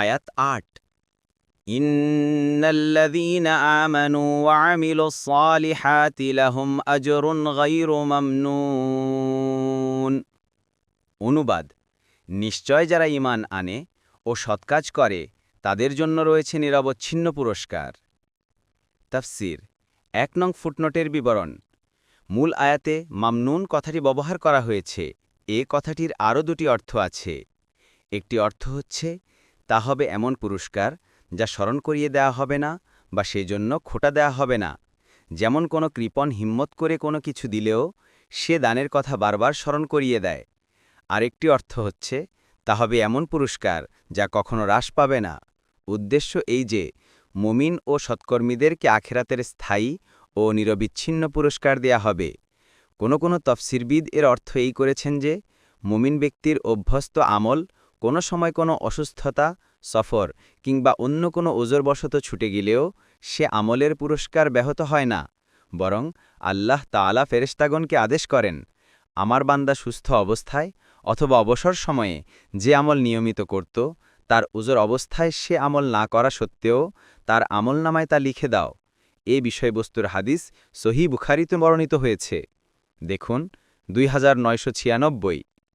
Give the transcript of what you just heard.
আয়াত আট। আমানু অনুবাদ, নিশ্চয় যারা ইমান আনে ও সৎকাজ করে, তাদের জন্য রয়েছে নিরবচ্ছিন্ন পুরস্কার। তাফসির, এক নং ফুটনোটের বিবরণ, মূল আয়াতে মামনুন কথাটি ব্যবহার করা হয়েছে, এ কথাটির আরও দুটি অর্থ আছে। একটি অর্থ হচ্ছে তা হবে এমন পুরস্কার যা স্মরণ করিয়ে দেয়া হবে না বা সেজন্য খোটা দেয়া হবে না। যেমন কোনো কৃপণ হিম্মত করে কোনো কিছু দিলেও সে দানের কথা বারবার স্মরণ করিয়ে দেয়। আরেকটি অর্থ হচ্ছে, তা হবে এমন পুরস্কার যা কখনো হ্রাস পাবে না। উদ্দেশ্য এই যে, মুমিন ও সৎকর্মীদেরকে আখেরাতের স্থায়ী ও নিরবিচ্ছিন্ন পুরস্কার দেয়া হবে। কোনো কোনো তফসিরবিদ এর অর্থ এই করেছেন যে, মুমিন ব্যক্তির অভ্যস্ত আমল কোনো সময় কোনো অসুস্থতা, সফর কিংবা অন্য কোনো ওজরবশত ছুটে গেলেও সে আমলের পুরস্কার ব্যাহত হয় না। বরং আল্লাহ তাআলা ফেরেশতাগণকে আদেশ করেন, আমার বান্দা সুস্থ অবস্থায় অথবা অবসর সময়ে যে আমল নিয়মিত করত, তার উজর অবস্থায় সে আমল না করা সত্ত্বেও তার আমলনামায় তা লিখে দাও। এ বিষয়বস্তুর হাদিস সহি বুখারিতে বর্ণিত হয়েছে। দেখুন দুই হাজার নয়শো ছিয়ানব্বই।